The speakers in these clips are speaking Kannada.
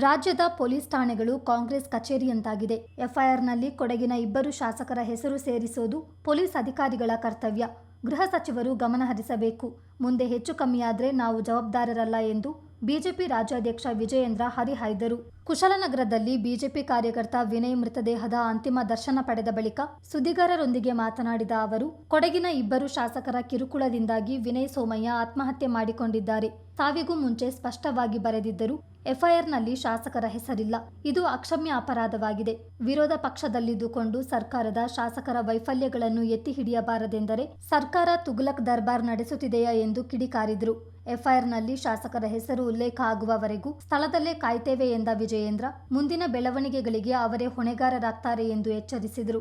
ರಾಜ್ಯದ ಪೊಲೀಸ್ ಠಾಣೆಗಳು ಕಾಂಗ್ರೆಸ್ ಕಚೇರಿಯಂತಾಗಿದೆ. ಎಫ್ಐಆರ್ನಲ್ಲಿ ಕೊಡಗಿನ ಇಬ್ಬರು ಶಾಸಕರ ಹೆಸರು ಸೇರಿಸೋದು ಪೊಲೀಸ್ ಅಧಿಕಾರಿಗಳ ಕರ್ತವ್ಯ. ಗೃಹ ಸಚಿವರು ಗಮನಹರಿಸಬೇಕು. ಮುಂದೆ ಹೆಚ್ಚು ಕಮ್ಮಿಯಾದರೆ ನಾವು ಜವಾಬ್ದಾರರಲ್ಲ ಎಂದು ಬಿಜೆಪಿ ರಾಜ್ಯಾಧ್ಯಕ್ಷ ವಿಜಯೇಂದ್ರ ಹರಿಹಾಯ್ದರು. ಕುಶಲನಗರದಲ್ಲಿ ಬಿಜೆಪಿ ಕಾರ್ಯಕರ್ತ ವಿನಯ್ ಮೃತದೇಹದ ಅಂತಿಮ ದರ್ಶನ ಪಡೆದ ಬಳಿಕ ಸುದ್ದಿಗಾರರೊಂದಿಗೆ ಮಾತನಾಡಿದ ಅವರು, ಕೊಡಗಿನ ಇಬ್ಬರು ಶಾಸಕರ ಕಿರುಕುಳದಿಂದಾಗಿ ವಿನಯ್ ಸೋಮಯ್ಯ ಆತ್ಮಹತ್ಯೆ ಮಾಡಿಕೊಂಡಿದ್ದಾರೆ. ಸಾವಿಗೂ ಮುಂಚೆ ಸ್ಪಷ್ಟವಾಗಿ ಬರೆದಿದ್ದರು, ಎಫ್ಐಆರ್ನಲ್ಲಿ ಶಾಸಕರ ಹೆಸರಿಲ್ಲ. ಇದು ಅಕ್ಷಮ್ಯ ಅಪರಾಧವಾಗಿದೆ. ವಿರೋಧ ಪಕ್ಷದಲ್ಲಿದ್ದುಕೊಂಡು ಸರ್ಕಾರದ ಶಾಸಕರ ವೈಫಲ್ಯಗಳನ್ನು ಎತ್ತಿ ಹಿಡಿಯಬಾರದೆಂದರೆ ಸರ್ಕಾರ ತುಗ್ಲಕ್ ದರ್ಬಾರ್ ನಡೆಸುತ್ತಿದೆಯಾ ಎಂದು ಕಿಡಿಕಾರಿದ್ರು. ಎಫ್ಐಆರ್ನಲ್ಲಿ ಶಾಸಕರ ಹೆಸರು ಉಲ್ಲೇಖ ಆಗುವವರೆಗೂ ಸ್ಥಳದಲ್ಲೇ ಕಾಯ್ತೇವೆ ಎಂದ ವಿಜಯೇಂದ್ರ, ಮುಂದಿನ ಬೆಳವಣಿಗೆಗಳಿಗೆ ಅವರೇ ಹೊಣೆಗಾರರಾಗ್ತಾರೆ ಎಂದು ಎಚ್ಚರಿಸಿದರು.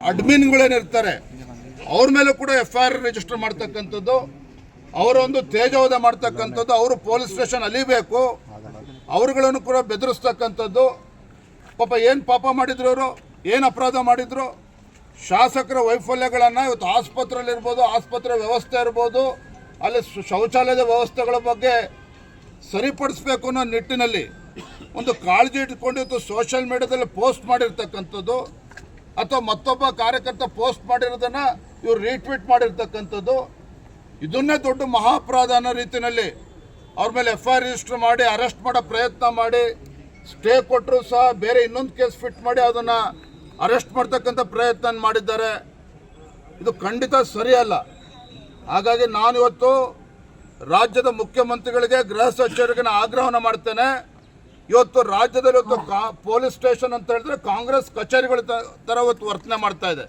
ಅಡ್ಮಿನ್ಗಳೇನಿರ್ತಾರೆ ಅವ್ರ ಮೇಲೂ ಕೂಡ ಎಫ್ಐಆರ್ ರಿಜಿಸ್ಟರ್ ಮಾಡ್ತಕ್ಕಂಥದ್ದು ಅವರೊಂದು ತೇಜೋವಧ ಮಾಡ್ತಕ್ಕಂಥದ್ದು, ಅವರು ಪೊಲೀಸ್ ಸ್ಟೇಷನ್ ಅಲಿಬೇಕು, ಅವ್ರುಗಳನ್ನು ಕೂಡ ಬೆದರಿಸ್ತಕ್ಕಂಥದ್ದು. ಪಾಪ ಏನು ಪಾಪ ಮಾಡಿದ್ರು ಅವರು, ಏನು ಅಪರಾಧ ಮಾಡಿದ್ರು, ಶಾಸಕರ ವೈಫಲ್ಯಗಳನ್ನು ಇವತ್ತು ಆಸ್ಪತ್ರೆಯಲ್ಲಿರ್ಬೋದು, ಆಸ್ಪತ್ರೆ ವ್ಯವಸ್ಥೆ ಇರ್ಬೋದು ಅಲ್ಲಿ ಶೌಚಾಲಯದ ವ್ಯವಸ್ಥೆಗಳ ಬಗ್ಗೆ ಸರಿಪಡಿಸ್ಬೇಕು ಅನ್ನೋ ನಿಟ್ಟಿನಲ್ಲಿ ಒಂದು ಕಾಳಜಿ ಇಟ್ಕೊಂಡಿದ್ದು ಸೋಷಿಯಲ್ ಮೀಡಿಯಾದಲ್ಲಿ ಪೋಸ್ಟ್ ಮಾಡಿರ್ತಕ್ಕಂಥದ್ದು ಅಥವಾ ಮತ್ತೊಬ್ಬ ಕಾರ್ಯಕರ್ತ ಪೋಸ್ಟ್ ಮಾಡಿರೋದನ್ನು ಇವರು ರೀಟ್ವೀಟ್ ಮಾಡಿರ್ತಕ್ಕಂಥದ್ದು. ಇದನ್ನೇ ದೊಡ್ಡ ಮಹಾಪರಾಧ ಅನ್ನೋ ರೀತಿಯಲ್ಲಿ ಅವ್ರ ಮೇಲೆ ಎಫ್ ಐ ಆರ್ ರಿಜಿಸ್ಟರ್ ಮಾಡಿ ಅರೆಸ್ಟ್ ಮಾಡೋ ಪ್ರಯತ್ನ ಮಾಡಿ ಸ್ಟೇ ಕೊಟ್ಟರು ಸಹ ಬೇರೆ ಇನ್ನೊಂದು ಕೇಸ್ ಫಿಟ್ ಮಾಡಿ ಅದನ್ನು ಅರೆಸ್ಟ್ ಮಾಡ್ತಕ್ಕಂಥ ಪ್ರಯತ್ನ ಮಾಡಿದ್ದಾರೆ. ಇದು ಖಂಡಿತ ಸರಿಯಲ್ಲ. ಹಾಗಾಗಿ ನಾನು ಇವತ್ತು ರಾಜ್ಯದ ಮುಖ್ಯಮಂತ್ರಿಗಳಿಗೆ ಗೃಹ ಸಚಿವರಿಗೆ ನಾನು ಆಗ್ರಹವನ್ನು ಮಾಡ್ತೇನೆ. ಇವತ್ತು ರಾಜ್ಯದಲ್ಲಿ ಇವತ್ತು ಕಾ, ಪೊಲೀಸ್ ಸ್ಟೇಷನ್ ಅಂತ ಹೇಳಿದ್ರೆ ಕಾಂಗ್ರೆಸ್ ಕಚೇರಿಗಳ ಥರ ಇವತ್ತು ವರ್ತನೆ ಮಾಡ್ತಾ ಇದೆ.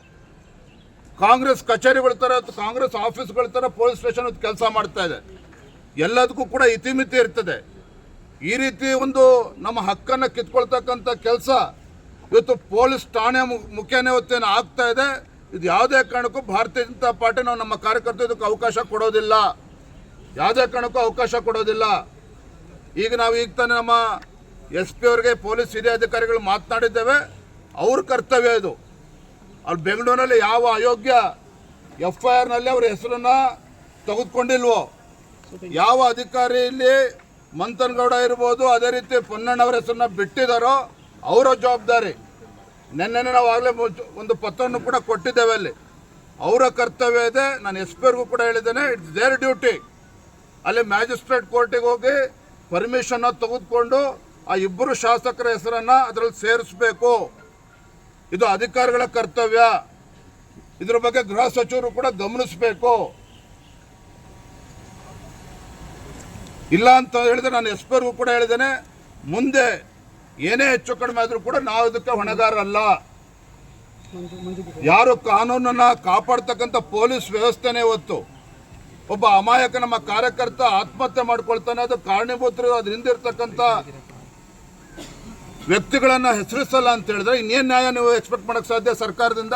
ಕಾಂಗ್ರೆಸ್ ಕಚೇರಿಗಳ ಥರ ಕಾಂಗ್ರೆಸ್ ಆಫೀಸ್ಗಳ ಥರ ಪೊಲೀಸ್ ಸ್ಟೇಷನ್ ಕೆಲಸ ಮಾಡ್ತಾ ಇದೆ. ಎಲ್ಲದಕ್ಕೂ ಕೂಡ ಇತಿಮಿತಿ ಇರ್ತದೆ. ಈ ರೀತಿ ಒಂದು ನಮ್ಮ ಹಕ್ಕನ್ನು ಕಿತ್ಕೊಳ್ತಕ್ಕಂಥ ಕೆಲಸ ಇವತ್ತು ಪೊಲೀಸ್ ಠಾಣೆ ಮುಖ್ಯ ಆಗ್ತಾ ಇದೆ. ಇದು ಯಾವುದೇ ಕಾರಣಕ್ಕೂ ಭಾರತೀಯ ಜನತಾ ಪಾರ್ಟಿ ನಾವು ನಮ್ಮ ಕಾರ್ಯಕರ್ತರು ಅವಕಾಶ ಕೊಡೋದಿಲ್ಲ. ಯಾವುದೇ ಕಾರಣಕ್ಕೂ ಅವಕಾಶ ಕೊಡೋದಿಲ್ಲ. ಈಗ ನಾವು ಈಗ ತಾನೇ ನಮ್ಮ ಎಸ್ ಪಿ ಅವ್ರಿಗೆ ಪೊಲೀಸ್ ಹಿರಿಯ ಅಧಿಕಾರಿಗಳು ಮಾತನಾಡಿದ್ದೇವೆ. ಅವ್ರ ಕರ್ತವ್ಯ ಇದು. ಅಲ್ಲಿ ಬೆಂಗಳೂರಿನಲ್ಲಿ ಯಾವ ಅಯೋಗ್ಯ ಎಫ್ ಐ ಆರ್ನಲ್ಲಿ ಅವ್ರ ಹೆಸರನ್ನು ತೆಗೆದುಕೊಂಡಿಲ್ವೋ? ಯಾವ ಅಧಿಕಾರಿ ಇಲ್ಲಿ ಮಂಥನ್ಗೌಡ ಇರ್ಬೋದು, ಅದೇ ರೀತಿ ಪೊನ್ನಣ್ಣವರ ಹೆಸರನ್ನ ಬಿಟ್ಟಿದ್ದಾರೋ, ಅವರ ಜವಾಬ್ದಾರಿ. ನಿನ್ನೆ ನಾವು ಆಗಲೇ ಒಂದು ಪತ್ರವನ್ನು ಕೂಡ ಕೊಟ್ಟಿದ್ದೇವೆ ಅಲ್ಲಿ. ಅವರ ಕರ್ತವ್ಯ ಇದೆ. ನಾನು ಎಸ್ ಪಿ ಅವ್ರಿಗೂ ಕೂಡ ಹೇಳಿದ್ದೇನೆ ಇಟ್ಸ್ ದೇರ್ ಡ್ಯೂಟಿ ಅಲ್ಲಿ ಮ್ಯಾಜಿಸ್ಟ್ರೇಟ್ ಕೋರ್ಟಿಗೆ ಹೋಗಿ ಪರ್ಮಿಷನ್ನ ತೆಗೆದುಕೊಂಡು ಆ ಇಬ್ಬರು ಶಾಸಕರ ಹೆಸರನ್ನು ಅದರಲ್ಲಿ ಸೇರಿಸಬೇಕು. ಇದು ಅಧಿಕಾರಿಗಳ ಕರ್ತವ್ಯ. ಇದ್ರ ಬಗ್ಗೆ ಗೃಹ ಸಚಿವರು ಕೂಡ ಗಮನಿಸಬೇಕು. ಇಲ್ಲ ಅಂತ ಹೇಳಿದ್ರೆ ನಾನು ಎಸ್ ಪಿ ಕೂಡ ಹೇಳಿದ್ದೇನೆ. ಮುಂದೆ ಏನೇ ಹೆಚ್ಚು ಕಡಿಮೆ ಆದರೂ ಕೂಡ ನಾವು ಇದಕ್ಕೆ ಹೊಣೆಗಾರರಲ್ಲ. ಯಾರು ಕಾನೂನನ್ನ ಕಾಪಾಡ್ತಕ್ಕಂಥ ಪೊಲೀಸ್ ವ್ಯವಸ್ಥೆನೇ ಇವತ್ತು ಒಬ್ಬ ಅಮಾಯಕ ನಮ್ಮ ಕಾರ್ಯಕರ್ತ ಆತ್ಮಹತ್ಯೆ ಮಾಡ್ಕೊಳ್ತಾನೆ ಅದು ಕಾರಣೀಭೂತರು ಅದ್ರ ಹಿಂದಿರ್ತಕ್ಕಂಥ ವ್ಯಕ್ತಿಗಳನ್ನ ಹೆಸರಿಸಲ್ಲ ಅಂತ ಹೇಳಿದ್ರೆ ಇನ್ನೇನು ನ್ಯಾಯ ನೀವು ಎಕ್ಸ್ಪೆಕ್ಟ್ ಮಾಡಕ್ ಸಾಧ್ಯ ಸರ್ಕಾರದಿಂದ?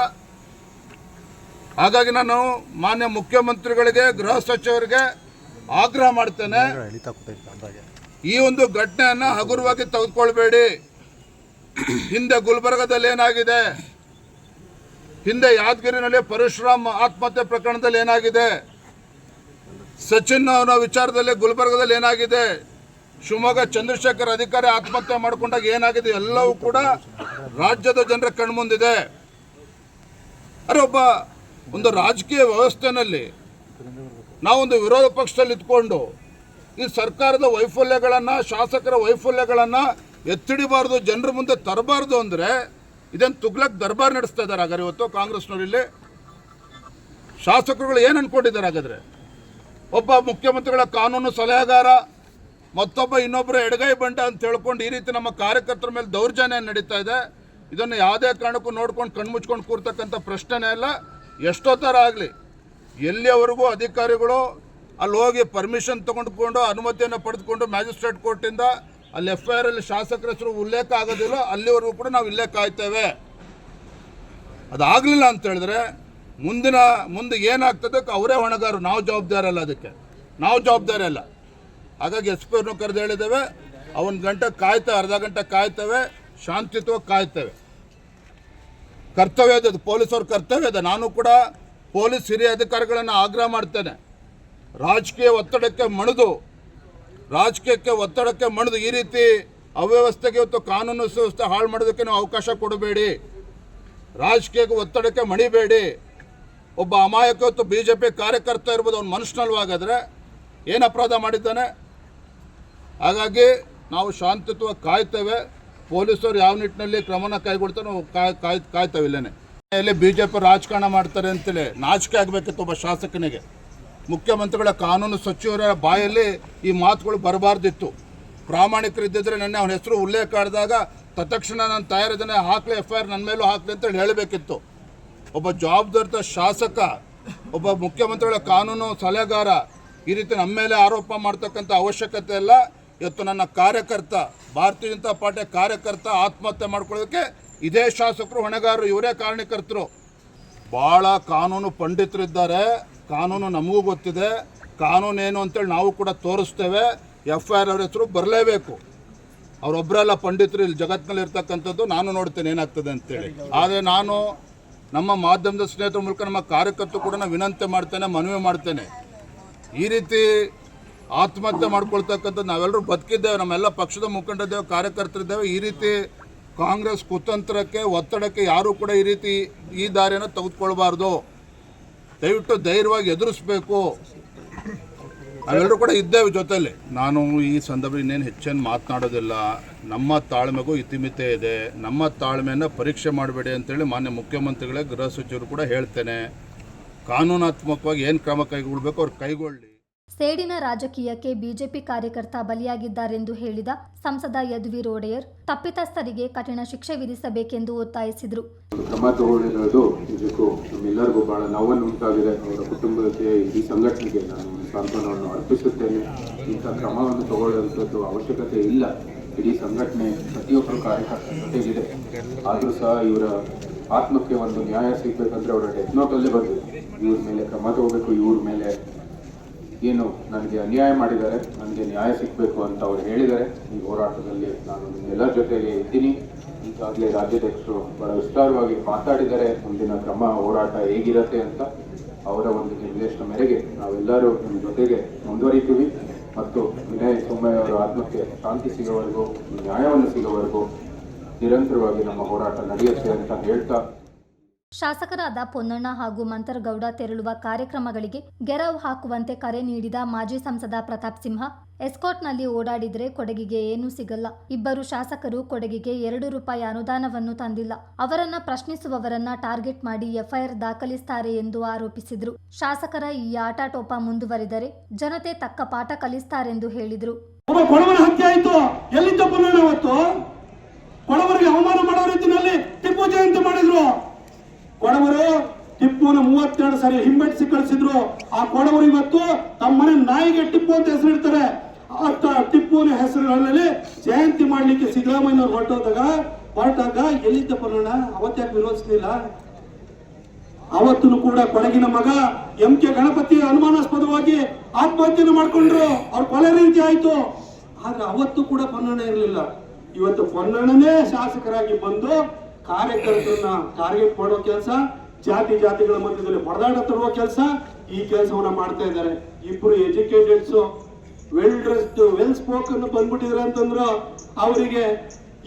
ಹಾಗಾಗಿ ನಾನು ಮಾನ್ಯ ಮುಖ್ಯಮಂತ್ರಿಗಳಿಗೆ ಗೃಹ ಸಚಿವರಿಗೆ ಆಗ್ರಹ ಮಾಡ್ತೇನೆ. ಈ ಒಂದು ಘಟನೆಯನ್ನ ಹಗುರವಾಗಿ ತೆಗೆದುಕೊಳ್ಬೇಡಿ. ಹಿಂದೆ ಗುಲ್ಬರ್ಗದಲ್ಲಿ ಏನಾಗಿದೆ? ಹಿಂದೆ ಯಾದಗಿರಿನಲ್ಲಿ ಪರಶುರಾಮ್ ಆತ್ಮಹತ್ಯೆ ಪ್ರಕರಣದಲ್ಲಿ ಏನಾಗಿದೆ? ಸಚಿನ್ ಅವರ ವಿಚಾರದಲ್ಲಿ ಗುಲ್ಬರ್ಗದಲ್ಲಿ ಏನಾಗಿದೆ? ಶಿವಮೊಗ್ಗ ಚಂದ್ರಶೇಖರ್ ಅಧಿಕಾರಿ ಆತ್ಮಹತ್ಯೆ ಮಾಡಿಕೊಂಡಾಗ ಏನಾಗಿದೆ? ಎಲ್ಲವೂ ಕೂಡ ರಾಜ್ಯದ ಜನರ ಕಣ್ಮುಂದಿದೆ. ಅರೆ ಒಬ್ಬ ಒಂದು ರಾಜಕೀಯ ವ್ಯವಸ್ಥೆನಲ್ಲಿ ನಾವೊಂದು ವಿರೋಧ ಪಕ್ಷದಲ್ಲಿ ಇದ್ಕೊಂಡು ಈ ಸರ್ಕಾರದ ವೈಫಲ್ಯಗಳನ್ನು, ಶಾಸಕರ ವೈಫಲ್ಯಗಳನ್ನು ಎತ್ತಿಡಿಬಾರ್ದು, ಜನರ ಮುಂದೆ ತರಬಾರ್ದು ಅಂದರೆ ಇದನ್ನು ತುಗ್ಲಕ್ ದರ್ಬಾರ್ ನಡೆಸ್ತಾ ಇದ್ದಾರೆ ಹಾಗಾದ್ರೆ ಇವತ್ತು ಕಾಂಗ್ರೆಸ್ನವ್ರು ಇಲ್ಲಿ? ಶಾಸಕರುಗಳು ಏನು ಅನ್ಕೊಂಡಿದ್ದಾರೆ ಹಾಗಾದ್ರೆ? ಒಬ್ಬ ಮುಖ್ಯಮಂತ್ರಿಗಳ ಕಾನೂನು ಸಲಹೆಗಾರ, ಮತ್ತೊಬ್ಬ ಇನ್ನೊಬ್ಬರ ಎಡಗೈ ಬಂಡ ಅಂತ ಹೇಳ್ಕೊಂಡು ಈ ರೀತಿ ನಮ್ಮ ಕಾರ್ಯಕರ್ತರ ಮೇಲೆ ದೌರ್ಜನ್ಯ ನಡೀತಾ ಇದೆ. ಇದನ್ನು ಯಾವುದೇ ಕಾರಣಕ್ಕೂ ನೋಡ್ಕೊಂಡು ಕಣ್ಮುಚ್ಕೊಂಡು ಕೂರ್ತಕ್ಕಂಥ ಪ್ರಶ್ನೆನೇ ಇಲ್ಲ. ಎಷ್ಟೋ ಥರ ಆಗಲಿ, ಎಲ್ಲಿಯವರೆಗೂ ಅಧಿಕಾರಿಗಳು ಅಲ್ಲಿ ಹೋಗಿ ಪರ್ಮಿಷನ್ ತಗೊಂಡ್ಕೊಂಡು ಅನುಮತಿಯನ್ನು ಪಡೆದುಕೊಂಡು ಮ್ಯಾಜಿಸ್ಟ್ರೇಟ್ ಕೋರ್ಟಿಂದ ಅಲ್ಲಿ ಎಫ್ ಐ ಆರ್ ಅಲ್ಲಿ ಶಾಸಕರ ಹೆಸರು ಉಲ್ಲೇಖ ಆಗೋದಿಲ್ಲ, ಅಲ್ಲಿವರೆಗೂ ಕೂಡ ನಾವು ಇಲ್ಲೇ ಕಾಯ್ತೇವೆ ಅದಾಗಲಿಲ್ಲ ಅಂತ ಹೇಳಿದ್ರೆ ಮುಂದಿನ, ಮುಂದೆ ಏನಾಗ್ತದೆ ಅವರೇ ಹೊಣೆಗಾರರು, ನಾವು ಜವಾಬ್ದಾರಿ ಅಲ್ಲ ಅದಕ್ಕೆ. ನಾವು ಜವಾಬ್ದಾರಿ ಅಲ್ಲ. ಹಾಗಾಗಿ ಎಸ್ ಪಿ ಅವ್ರನ್ನೂ ಕರೆದು ಹೇಳಿದ್ದೇವೆ, ಅವನ ಗಂಟೆ ಕಾಯ್ತೇವೆ, ಅರ್ಧ ಗಂಟೆ ಕಾಯ್ತೇವೆ, ಶಾಂತಿಯುತವಾಗಿ ಕಾಯ್ತೇವೆ. ಕರ್ತವ್ಯ ಇದೆ ಅದು ಪೊಲೀಸವ್ರ ಕರ್ತವ್ಯ ಇದೆ ನಾನು ಕೂಡ ಪೊಲೀಸ್ ಹಿರಿಯ ಅಧಿಕಾರಿಗಳನ್ನು ಆಗ್ರಹ ಮಾಡ್ತೇನೆ. ರಾಜಕೀಯ ಒತ್ತಡಕ್ಕೆ ಮಣಿದು. ರಾಜಕೀಯಕ್ಕೆ ಒತ್ತಡಕ್ಕೆ ಮಣಿದು. ಈ ರೀತಿ ಅವ್ಯವಸ್ಥೆಗೆ ಇವತ್ತು ಕಾನೂನು ಸುವ್ಯವಸ್ಥೆ ಹಾಳು ಮಾಡೋದಕ್ಕೆ ನಾವು ಅವಕಾಶ ಕೊಡಬೇಡಿ. ರಾಜಕೀಯಕ್ಕೆ ಒತ್ತಡಕ್ಕೆ ಮಣಿಬೇಡಿ. ಒಬ್ಬ ಅಮಾಯಕ ಇವತ್ತು ಬಿ ಜೆ ಪಿ ಕಾರ್ಯಕರ್ತ ಇರ್ಬೋದು, ಅವ್ನು ಮನುಷ್ಯನಲ್ವಾಗಾದರೆ ಏನು ಅಪರಾಧ ಮಾಡಿದ್ದಾನೆ? ಹಾಗಾಗಿ ನಾವು ಶಾಂತಿಯುತವಾಗಿ ಕಾಯ್ತೇವೆ. ಪೊಲೀಸರು ಯಾವ ನಿಟ್ಟಿನಲ್ಲಿ ಕ್ರಮನ ಕೈಗೊಳ್ತಾರೆ ನಾವು ಕಾಯ್ ಕಾಯ್, ಕಾಯ್ತೇವೆ ಇಲ್ಲೇ ಇಲ್ಲಿ ಬಿ ಜೆ ಪಿ ರಾಜಕಾರಣ ಮಾಡ್ತಾರೆ ಅಂತೇಳಿ ನಾಚಿಕೆ ಆಗಬೇಕಿತ್ತು ಒಬ್ಬ ಶಾಸಕನಿಗೆ. ಮುಖ್ಯಮಂತ್ರಿಗಳ ಕಾನೂನು ಸಚಿವರ ಬಾಯಲ್ಲಿ ಈ ಮಾತುಗಳು ಬರಬಾರ್ದಿತ್ತು. ಪ್ರಾಮಾಣಿಕರಿದ್ದಿದ್ರೆ ನೆನ್ನೆ ಅವನ ಹೆಸರು ಉಲ್ಲೇಖ ಆಡಿದಾಗ ತತ್ಕ್ಷಣ ನಾನು ತಯಾರಿದ್ದೇನೆ ಹಾಕಲಿ ಎಫ್ ಐ ಆರ್ ನನ್ನ ಮೇಲೂ ಹಾಕಲಿ ಅಂತೇಳಿ ಹೇಳಬೇಕಿತ್ತು. ಒಬ್ಬ ಜವಾಬ್ದಾರಿತ ಶಾಸಕ, ಒಬ್ಬ ಮುಖ್ಯಮಂತ್ರಿಗಳ ಕಾನೂನು ಸಲಹೆಗಾರ ಈ ರೀತಿ ನಮ್ಮ ಮೇಲೆ ಆರೋಪ ಮಾಡ್ತಕ್ಕಂಥ ಅವಶ್ಯಕತೆ ಇಲ್ಲ. ಇವತ್ತು ನನ್ನ ಕಾರ್ಯಕರ್ತ, ಭಾರತೀಯ ಜನತಾ ಪಾರ್ಟಿಯ ಕಾರ್ಯಕರ್ತ ಆತ್ಮಹತ್ಯೆ ಮಾಡ್ಕೊಳ್ಳೋದಕ್ಕೆ ಇದೇ ಶಾಸಕರು, ಹೊಣೆಗಾರರು, ಇವರೇ ಕಾರಣಕರ್ತರು. ಭಾಳ ಕಾನೂನು ಪಂಡಿತರಿದ್ದಾರೆ ಕಾನೂನು ನಮಗೂ ಗೊತ್ತಿದೆ. ಕಾನೂನೇನು ಅಂತೇಳಿ ನಾವು ಕೂಡ ತೋರಿಸ್ತೇವೆ. ಎಫ್ ಐ ಆರ್ ಅವ್ರ ಹೆಸರು ಬರಲೇಬೇಕು. ಅವರೊಬ್ಬರೆಲ್ಲ ಪಂಡಿತರು ಇಲ್ಲಿ ಜಗತ್ತಿನಲ್ಲಿ ಇರ್ತಕ್ಕಂಥದ್ದು ನಾನು ನೋಡ್ತೇನೆ ಏನಾಗ್ತದೆ ಅಂತೇಳಿ. ಆದರೆ ನಾನು ನಮ್ಮ ಮಾಧ್ಯಮದ ಸ್ನೇಹಿತರ ಮೂಲಕ ನಮ್ಮ ಕಾರ್ಯಕರ್ತರು ಕೂಡ ನಾನು ವಿನಂತಿ ಮಾಡ್ತೇನೆ, ಮನವಿ ಮಾಡ್ತೇನೆ. ಈ ರೀತಿ ಆತ್ಮಹತ್ಯೆ ಮಾಡ್ಕೊಳ್ತಕ್ಕಂಥದ್ದು ನಾವೆಲ್ಲರೂ ಬದುಕಿದ್ದೇವೆ. ನಮ್ಮೆಲ್ಲ ಪಕ್ಷದ ಮುಖಂಡರಿದ್ದೇವೆ, ಕಾರ್ಯಕರ್ತರಿದ್ದೇವೆ. ಈ ರೀತಿ ಕಾಂಗ್ರೆಸ್ ಕುತಂತ್ರಕ್ಕೆ, ಒತ್ತಡಕ್ಕೆ ಯಾರೂ ಕೂಡ ಈ ರೀತಿ ಈ ದಾರಿಯನ್ನು ತೆಗೆದುಕೊಳ್ಬಾರ್ದು. ದಯವಿಟ್ಟು ಧೈರ್ಯವಾಗಿ ಎದುರಿಸ್ಬೇಕು. ನಾವೆಲ್ಲರೂ ಕೂಡ ಇದ್ದೇವೆ ಜೊತೆಯಲ್ಲಿ. ನಾನು ಈ ಸಂದರ್ಭ ಇನ್ನೇನು ಹೆಚ್ಚೇನು ಮಾತನಾಡೋದಿಲ್ಲ. ನಮ್ಮ ತಾಳ್ಮೆಗೂ ಇತಿಮಿತೆ ಇದೆ. ನಮ್ಮ ತಾಳ್ಮೆಯನ್ನು ಪರೀಕ್ಷೆ ಮಾಡಬೇಡಿ ಅಂತೇಳಿ ಮಾನ್ಯ ಮುಖ್ಯಮಂತ್ರಿಗಳೇ ಗೃಹ ಸಚಿವರು ಕೂಡ ಹೇಳ್ತೇನೆ. ಕಾನೂನಾತ್ಮಕವಾಗಿ ಏನು ಕ್ರಮ ಕೈಗೊಳ್ಬೇಕು ಅವ್ರು ಕೈಗೊಳ್ಳಿ. ಸೇಡಿನ ರಾಜಕೀಯಕ್ಕೆ ಬಿಜೆಪಿ ಕಾರ್ಯಕರ್ತ ಬಲಿಯಾಗಿದ್ದಾರೆಂದು ಹೇಳಿದ ಸಂಸದ ಯದುವೀರ್ ಒಡೆಯರ್, ತಪ್ಪಿತಸ್ಥರಿಗೆ ಕಠಿಣ ಶಿಕ್ಷೆ ವಿಧಿಸಬೇಕೆಂದು ಒತ್ತಾಯಿಸಿದರು. ಕ್ರಮ ತಗೊಂಡಿರೋದು ನಿಜಕ್ಕೂ ನಮ್ಮೆಲ್ಲರಿಗೂ ಬಹಳ ನೋವನ್ನು ಉಂಟಾಗಿದೆ. ಅವರ ಕುಟುಂಬಕ್ಕೆ, ಇಡೀ ಸಂಘಟನೆಗೆ ನಾನು ಸಾಂತ್ವನವನ್ನು ಅರ್ಪಿಸುತ್ತೇನೆ. ಇಂಥ ಕ್ರಮವನ್ನು ತಗೊಳ್ಳುವಂಥದ್ದು ಅವಶ್ಯಕತೆ ಇಲ್ಲ. ಇಡೀ ಸಂಘಟನೆ ಪ್ರತಿಯೊಬ್ಬರು ಕಾರ್ಯಕರ್ತರ ಜೊತೆಗಿದೆ. ಆದರೂ ಸಹ ಇವರ ಆತ್ಮಕ್ಕೆ ಒಂದು ನ್ಯಾಯ ಸಿಗಬೇಕಂದ್ರೆ ಅವರ ಡೆತ್ ನೋಟಲ್ಲೇ ಬಂದಿದೆ. ಇವ್ರ ಮೇಲೆ ಕ್ರಮ ತಗೋಬೇಕು, ಇವ್ರ ಮೇಲೆ ಏನು ನನಗೆ ಅನ್ಯಾಯ ಮಾಡಿದ್ದಾರೆ, ನನಗೆ ನ್ಯಾಯ ಸಿಗಬೇಕು ಅಂತ ಅವರು ಹೇಳಿದ್ದಾರೆ. ಈ ಹೋರಾಟದಲ್ಲಿ ನಾನು ನಿಮ್ಮೆಲ್ಲರ ಜೊತೆಗೆ ಇದ್ದೀನಿ. ಈಗಾಗಲೇ ರಾಜ್ಯಾಧ್ಯಕ್ಷರು ಬಹಳ ವಿಸ್ತಾರವಾಗಿ ಮಾತಾಡಿದ್ದಾರೆ. ಮುಂದಿನ ಕ್ರಮ ಹೋರಾಟ ಹೇಗಿರತ್ತೆ ಅಂತ ಅವರ ಒಂದು ನಿರ್ದೇಶನ ಮೇರೆಗೆ ನಾವೆಲ್ಲರೂ ನಿಮ್ಮ ಜೊತೆಗೆ ಮುಂದುವರಿತೀವಿ. ಮತ್ತು ವಿನಯ್ ಸೊಮ್ಮಯ್ಯ ಅವರ ಆತ್ಮಕ್ಕೆ ಶಾಂತಿ ಸಿಗೋವರೆಗೂ, ನ್ಯಾಯವನ್ನು ಸಿಗೋವರೆಗೂ ನಿರಂತರವಾಗಿ ನಮ್ಮ ಹೋರಾಟ ನಡೆಯುತ್ತೆ ಅಂತ ಹೇಳ್ತಾ ಶಾಸಕರಾದ ಪೊನ್ನಣ್ಣ ಹಾಗೂ ಮಂತರಗೌಡ ತೆರಳುವ ಕಾರ್ಯಕ್ರಮಗಳಿಗೆ ಗೆರವು ಹಾಕುವಂತೆ ಕರೆ ನೀಡಿದ ಮಾಜಿ ಸಂಸದ ಪ್ರತಾಪ್ ಸಿಂಹ, ಎಸ್ಕಾಟ್ನಲ್ಲಿ ಓಡಾಡಿದ್ರೆ ಕೊಡಗಿಗೆ ಏನೂ ಸಿಗಲ್ಲ. ಇಬ್ಬರು ಶಾಸಕರು ಕೊಡಗಿಗೆ ಎರಡು ರೂಪಾಯಿ ಅನುದಾನವನ್ನು ತಂದಿಲ್ಲ. ಅವರನ್ನ ಪ್ರಶ್ನಿಸುವವರನ್ನ ಟಾರ್ಗೆಟ್ ಮಾಡಿ ಎಫ್ಐಆರ್ ದಾಖಲಿಸ್ತಾರೆ ಎಂದು ಆರೋಪಿಸಿದರು. ಶಾಸಕರ ಈ ಆಟಾಟೋಪ ಮುಂದುವರಿದರೆ ಜನತೆ ತಕ್ಕ ಪಾಠ ಕಲಿಸ್ತಾರೆಂದು ಹೇಳಿದರು ಒಬ್ಬ ಕೊಡವರ ಹತ್ಯೆ ಆಯ್ತು ಎಲ್ಲಿಂದ ಬಂದಣ ಅವತ್ತು ಕೊಡವರಿಗೆ ಅವಮಾನ ಮಾಡೋ ರೀತಿಯಲ್ಲಿ ಟಿಪ್ಪು ಜಯಂತಿ ಮಾಡಿದ್ರು ಕೊಡವರು ಟಿಪ್ಪುನ ಮೂವತ್ತೆರಡು ಹಿಮ್ಮೆಟ್ಟಿಸಿ ಕಳಿಸಿದ್ರು, ಆ ಕೊಡವರು ಇವತ್ತು ತಮ್ಮ ಮನೆ ನಾಯಿಗೆ ಟಿಪ್ಪು ಅಂತ ಹೆಸರಿಡ್ತಾರೆ. ಟಿಪ್ಪುನ ಹೆಸರುಗಳಲ್ಲಿ ಜಯಂತಿ ಮಾಡ್ಲಿಕ್ಕೆ ಸಿದ್ದರಾಮಯ್ಯನವ್ರು ಹೊರಟೋದಾಗ, ಹೊರಟಾಗ ಎಲ್ಲಿದ್ದ ಬರೋಣ ಅವತ್ತ್ಯಾಕೆ ವಿರೋಧಿಸಲಿಲ್ಲ? ಅವತ್ತೂ ಕೂಡ ಕೊಡಗಿನ ಮಗ ಎಂ ಕೆ ಗಣಪತಿ ಅನುಮಾನಾಸ್ಪದವಾಗಿ ಆತ್ಮಹತ್ಯೆ ಮಾಡ್ಕೊಂಡ್ರು. ಅವ್ರ ಕೊಲೆ ರೀತಿ ಆಯ್ತು. ಆದ್ರೆ ಅವತ್ತು ಕೂಡ ಪೊನ್ನಣ್ಣ ಇರಲಿಲ್ಲ. ಇವತ್ತು ಪೊನ್ನಣ್ಣನೇ ಶಾಸಕರಾಗಿ ಬಂದು ಕಾರ್ಯಕರ್ತರನ್ನ ಟಾರ್ಗೆಟ್ ಮಾಡೋ ಕೆಲಸ ಜಾತಿ ಜಾತಿಗಳ ಮಧ್ಯದಲ್ಲಿ ಹೊಡೆದಾಟ ತರುವ ಕೆಲಸ ಈ ಕೆಲಸವನ್ನ ಮಾಡ್ತಾ ಇದ್ದಾರೆ. ಇಬ್ರು educateds well dressed well spoken ಬಂದ್ಬಿಟ್ಟಿದ್ರೆ ಅಂತಂದ್ರು ಅವರಿಗೆ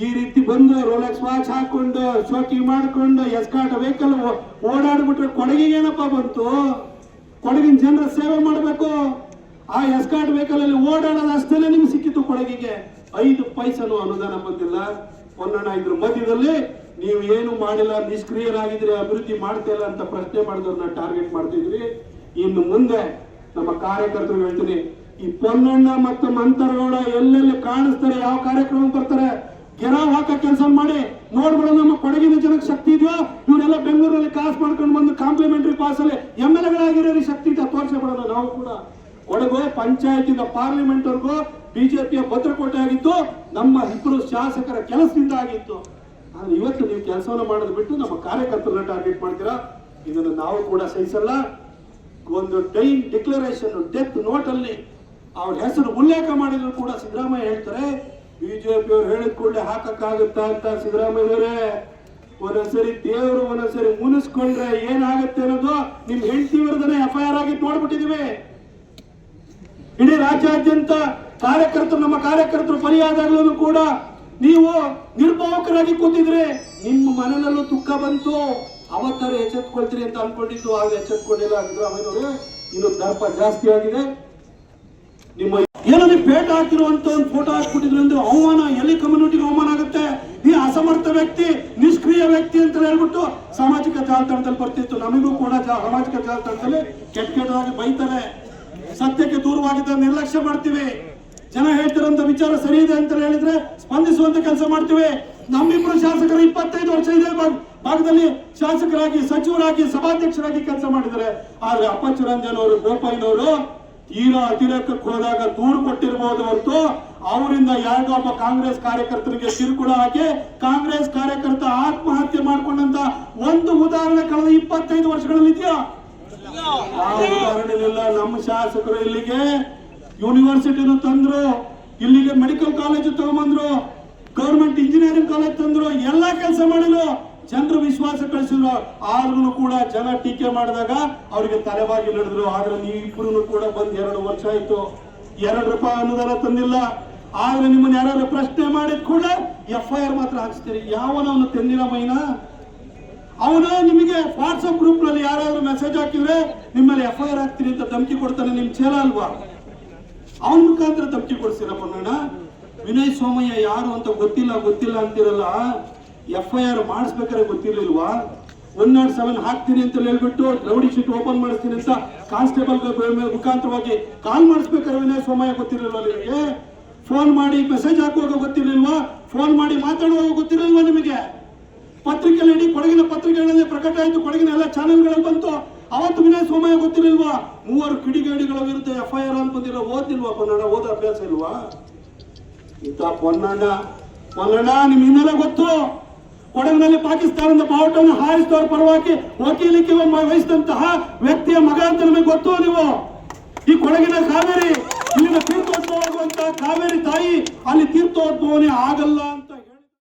ಈ ರೀತಿ ಬಂದು ರೋಲೆಕ್ಸ್ ವಾಚ್ ಹಾಕೊಂಡು, ಶೋಕಿ ಮಾಡ್ಕೊಂಡು ಎಸ್ಕಾಟ್ ವೆಹಿಕಲ್ ಓಡಾಡ್ಬಿಟ್ರೆ ಕೊಡಗಿಗೆ ಏನಪ್ಪಾ ಬಂತು? ಕೊಡಗಿನ ಜನರ ಸೇವೆ ಮಾಡಬೇಕು. ಆ ಎಸ್ಕಾಟ್ ವೆಹಿಕಲ್ ಅಲ್ಲಿ ಓಡಾಡೋದು ಅಷ್ಟೇ ನಿಮ್ಗೆ ಸಿಕ್ಕಿತ್ತು ಕೊಡಗಿಗೆ. ಐದು ಪೈಸನು ಅನುದಾನ ಬಂದಿಲ್ಲ. ಪೊನ್ನಣ್ಣ ಇದ್ರ ಮಧ್ಯದಲ್ಲಿ ನೀವು ಏನು ಮಾಡಿಲ್ಲ, ನಿಷ್ಕ್ರಿಯರಾಗಿದ್ರೆ ಅಭಿವೃದ್ಧಿ ಮಾಡ್ತಾ ಇಲ್ಲ ಅಂತ ಪ್ರಶ್ನೆ ಮಾಡಿದವ್ರನ್ನ ಟಾರ್ಗೆಟ್ ಮಾಡ್ತಿದ್ವಿ. ಇನ್ನು ಮುಂದೆ ನಮ್ಮ ಕಾರ್ಯಕರ್ತರು ಹೇಳ್ತೀನಿ, ಈ ಪೊನ್ನಣ್ಣ ಮತ್ತು ಮಂತರಗೌಡ ಎಲ್ಲೆಲ್ಲಿ ಕಾಣಿಸ್ತಾರೆ, ಯಾವ ಕಾರ್ಯಕ್ರಮ ಬರ್ತಾರೆ, ಗೆರಾವ್ ಹಾಕೋ ಕೆಲಸ ಮಾಡಿ, ನೋಡ್ಬಿಡೋ ನಮ್ಮ ಕೊಡಗಿನ ಜನಕ್ಕೆ ಶಕ್ತಿ ಇದೆಯೋ? ಇವರೆಲ್ಲ ಬೆಂಗಳೂರಲ್ಲಿ ಕಾಸು ಮಾಡ್ಕೊಂಡು ಬಂದು ಕಾಂಪ್ಲಿಮೆಂಟರಿ ಪಾಸ್ ಅಲ್ಲಿ ಎಂ ಎಲ್ ಎಗಳಾಗಿರೋ ಶಕ್ತಿ ಇದೆ ತೋರಿಸ್ಬಿಡೋಣ ನಾವು ಕೂಡ. ಕೊಡಗು ಪಂಚಾಯತಿಂದ ಪಾರ್ಲಿಮೆಂಟ್ ವರ್ಗೂ ಬಿಜೆಪಿಯ ಭದ್ರಕೋಟೆ ಆಗಿತ್ತು ನಮ್ಮ ಇಬ್ಬರು ಶಾಸಕರ ಕೆಲಸದಿಂದ ಆಗಿತ್ತು ಆದ್ರೆ ಇವತ್ತು ನೀವು ಕೆಲಸವನ್ನು ಮಾಡೋದು ಬಿಟ್ಟು ನಮ್ಮ ಕಾರ್ಯಕರ್ತರನ್ನ ಟಾರ್ಗೆಟ್ ಮಾಡ್ತೀರಾ? ಇದನ್ನು ನಾವು ಕೂಡ ಸಹಿಸಲ್ಲ. ಒಂದು ಟೈಮ್ ಡಿಕ್ಲರೇಷನ್ ಡೆತ್ ನೋಟ್ ಅಲ್ಲಿ ಅವ್ರ ಹೆಸರು ಉಲ್ಲೇಖ ಮಾಡಿದ್ರು ಕೂಡ ಸಿದ್ದರಾಮಯ್ಯ ಹೇಳ್ತಾರೆ. ಬಿಜೆಪಿ ಅವ್ರು ಹೇಳಿದ ಕೂಡಲೇ ಹಾಕಕ್ಕಾಗುತ್ತಾ ಅಂತ ಸಿದ್ದರಾಮಯ್ಯವರೇ. ಒಂದೊಂದ್ಸರಿ ದೇವರು, ಒಂದೊಂದ್ಸರಿ ಮುನಿಸ್ಕೊಂಡ್ರೆ ಏನಾಗುತ್ತೆ ಅನ್ನೋದು ನಿಮ್ ಹೆಂಡತಿ ವಿರುದ್ಧನೇ ಎಫ್ ಐ ಆರ್ ಆಗಿ ನೋಡ್ಬಿಟ್ಟಿದೀವಿ ಇಡೀ ರಾಜ್ಯಾದ್ಯಂತ ಕಾರ್ಯಕರ್ತರು, ನಮ್ಮ ಕಾರ್ಯಕರ್ತರು ಬಲಿಯಾದಾಗಲೂ ಕೂಡ ನೀವು ನಿರ್ಭಾವಕರಾಗಿ ಕೂತಿದ್ರೆ ನಿಮ್ಮ ಮನನಲ್ಲೂ ದುಃಖ ಬಂತು. ಅವತ್ತರ ಎಚ್ಚೆತ್ಕೊಳ್ತೀರಿ ಅಂತ ಅನ್ಕೊಂಡಿದ್ದು ಆಗ ಎಚ್ಚೆತ್ಕೊಂಡಿಲ್ಲ ಸಿದ್ದರಾಮಯ್ಯನವರೇ ಇನ್ನು ದರ್ಪ ಜಾಸ್ತಿ ಆಗಿದೆ. ನಿಮ್ಮ ಏನೋ ನೀವು ಪೇಟ ಹಾಕಿರುವಂತ ಒಂದು ಫೋಟೋ ಹಾಕ್ಬಿಟ್ಟಿದ್ರು ಅಂದ್ರೆ ಅವಮಾನ, ಎಲ್ಲಿ ಕಮ್ಯುನಿಟಿಗೆ ಅವಮಾನ ಆಗುತ್ತೆ? ಈ ಅಸಮರ್ಥ ವ್ಯಕ್ತಿ, ನಿಷ್ಕ್ರಿಯ ವ್ಯಕ್ತಿ ಅಂತ ಹೇಳ್ಬಿಟ್ಟು ಸಾಮಾಜಿಕ ಜಾಲತಾಣದಲ್ಲಿ ಬರ್ತಿತ್ತು. ನಮಗೂ ಕೂಡ ಸಾಮಾಜಿಕ ಜಾಲತಾಣದಲ್ಲಿ ಕೆಟ್ಟ ಕೆಟ್ಟದಾಗಿ ಬೈತಾರೆ. ಸತ್ಯಕ್ಕೆ ದೂರವಾಗಿದ್ದ ನಿರ್ಲಕ್ಷ್ಯ ಮಾಡ್ತೀವಿ. ಜನ ಹೇಳ್ತಿರೋಂಥ ವಿಚಾರ ಸರಿ ಇದೆ ಅಂತ ಹೇಳಿದ್ರೆ ಸ್ಪಂದಿಸುವಂತ ಕೆಲಸ ಮಾಡ್ತೀವಿ. ನಮ್ಮಿಬ್ರು ಶಾಸಕರು ಇಪ್ಪತ್ತೈದು ವರ್ಷ ಇದೆ ಭಾಗ- ಭಾಗದಲ್ಲಿ ಶಾಸಕರಾಗಿ, ಸಚಿವರಾಗಿ, ಸಭಾಧ್ಯಕ್ಷರಾಗಿ ಕೆಲಸ ಮಾಡಿದ್ದಾರೆ. ಆದ್ರೆ ಅಪ್ಪಚ್ಚು ರಂಜನ್ ಅವರು ಗೋಪಾಯಿನವರು ತೀರಾ ಅತಿರೇಕಕ್ಕೆ ಹೋದಾಗ ದೂರು ಕೊಟ್ಟಿರಬಹುದು ಹೊರತು ಅವರಿಂದ ಯಾರಿಗೋ ಒಬ್ಬ ಕಾಂಗ್ರೆಸ್ ಕಾರ್ಯಕರ್ತರಿಗೆ ಕಿರುಕುಳ ಹಾಕಿ ಕಾಂಗ್ರೆಸ್ ಕಾರ್ಯಕರ್ತ ಆತ್ಮಹತ್ಯೆ ಮಾಡ್ಕೊಂಡಂತ ಒಂದು ಉದಾಹರಣೆ ಕಳೆದ ಇಪ್ಪತ್ತೈದು ವರ್ಷಗಳಲ್ಲಿ ಇದೆಯಾ? ಆ ಉದಾಹರಣೆ ನಮ್ಮ ಶಾಸಕರು ಇಲ್ಲಿಗೆ ಯೂನಿವರ್ಸಿಟಿನು ತಂದ್ರು, ಇಲ್ಲಿಗೆ ಮೆಡಿಕಲ್ ಕಾಲೇಜು ತಗೊಂಬಂದ್ರು ಗೌರ್ಮೆಂಟ್ ಇಂಜಿನಿಯರಿಂಗ್ ಕಾಲೇಜ್ ತಂದ್ರು, ಎಲ್ಲಾ ಕೆಲಸ ಮಾಡಿದ್ರು. ಜನರು ವಿಶ್ವಾಸ ಕಳಿಸಿದ್ರು. ಆದ್ರೂ ಕೂಡ ಜನ ಟೀಕೆ ಮಾಡಿದಾಗ ಅವರಿಗೆ ತಲೆಬಾಗಿ ನಡೆದ್ರು. ಆದ್ರೆ ನೀವಿಬ್ರು ಕೂಡ ಬಂದ್ ಎರಡು ವರ್ಷ ಆಯ್ತು. ಎರಡು ರೂಪಾಯಿ ಅನುದಾನ ತಂದಿಲ್ಲ. ಆದ್ರೆ ನಿಮ್ಮನ್ನ ಯಾರು ಪ್ರಶ್ನೆ ಮಾಡಿದ ಕೂಡ ಎಫ್ ಐ ಆರ್ ಮಾತ್ರ ಹಾಕ್ಸ್ತೀರಿ. ಯಾವನವನು ತಂದಿಲ್ಲ ಮೈನಾ? ಅವನು ನಿಮಗೆ ವಾಟ್ಸಪ್ ಗ್ರೂಪ್ನಲ್ಲಿ ಯಾರಾದ್ರೂ ಮೆಸೇಜ್ ಹಾಕಿದ್ರೆ ನಿಮ್ಮಲ್ಲಿ ಎಫ್ ಐ ಹಾಕ್ತೀರಿ ಅಂತ ಧಮಕಿ ಕೊಡ್ತಾನೆ ನಿಮ್ ಚೇಲ ಅಲ್ವಾ? ಅವನ ಮುಖಾಂತರ ತಪ್ಪಿ ಕೊಡ್ಸಿರಪ್ಪ ನೋಡ ವಿನಯ್ ಸೋಮಯ್ಯ ಯಾರು ಅಂತ ಗೊತ್ತಿಲ್ಲ ಗೊತ್ತಿಲ್ಲ ಅಂತಿರಲ್ಲ. ಎಫ್ ಐ ಆರ್ ಮಾಡಿಸ್ಬೇಕಾದ್ರೆ ಗೊತ್ತಿರ್ಲಿಲ್ವಾ? ಒನ್ ನಾಟ್ ಸೆವೆನ್ ಹಾಕ್ತೀನಿ ಅಂತ ಹೇಳ್ಬಿಟ್ಟು ರೌಡಿ ಶೀಟ್ ಓಪನ್ ಮಾಡಿಸ್ತೀನಿ ಅಂತ ಕಾನ್ಸ್ಟೇಬಲ್ ಮುಖಾಂತರವಾಗಿ ಕಾಲ್ ಮಾಡಿಸ್ಬೇಕಾದ್ರೆ ವಿನಯ್ ಸೋಮಯ್ಯ ಗೊತ್ತಿರಲಿಲ್ಲ ನಿಮಗೆ? ಫೋನ್ ಮಾಡಿ ಮೆಸೇಜ್ ಹಾಕುವಾಗ ಗೊತ್ತಿರ್ಲಿಲ್ವಾ? ಫೋನ್ ಮಾಡಿ ಮಾತಾಡುವಾಗ ಗೊತ್ತಿರಲಿಲ್ವಾ ನಿಮಗೆ? ಪತ್ರಿಕೆಯಲ್ಲಿ ಇಡೀ ಕೊಡಗಿನ ಪತ್ರಿಕೆಗಳಲ್ಲಿ ಪ್ರಕಟ ಆಯ್ತು, ಕೊಡಗಿನ ಎಲ್ಲ ಚಾನೆಲ್ಗಳಲ್ಲಿ ಬಂತು. ಅವತ್ತು ವಿನಯ್ ಸೋಮಯ್ಯ ಗೊತ್ತಿರಲಿಲ್ವಾ? ಮೂವರು ಕಿಡಿಗೇಡಿಗಳ ವಿರುದ್ಧ ಎಫ್ ಐ ಆರ್ ಅಂತ ಬಂದಿರೋ ಓದಿಲ್ವಾ ಪೊನ್ನಣ್ಣ? ಓದ ಅಭ್ಯಾಸ ಇಲ್ವಾ? ಇಂಥ ಪೊನ್ನಣ್ಣ ಪೊನ್ನಣ್ಣ, ನಿಮ್ ಹಿನ್ನೆಲೆ ಗೊತ್ತು. ಕೊಡಗಿನಲ್ಲಿ ಪಾಕಿಸ್ತಾನದ ಬಾವುಟವನ್ನು ಹಾರಿಸಿದವರ ಪರವಾಗಿ ವಕೀಲಿಕೆ ವಹಿಸಿದಂತಹ ವ್ಯಕ್ತಿಯ ಮಗ ಅಂತ ನಮಗೆ ಗೊತ್ತು ನೀವು? ಈ ಕೊಡಗಿನ ಕಾವೇರಿ, ಇಲ್ಲಿನ ತೀರ್ಥೋದ್ಭವ ಕಾವೇರಿ ತಾಯಿ ಅಲ್ಲಿ ತೀರ್ಥೋದ್ಭವನೇ ಆಗಲ್ಲ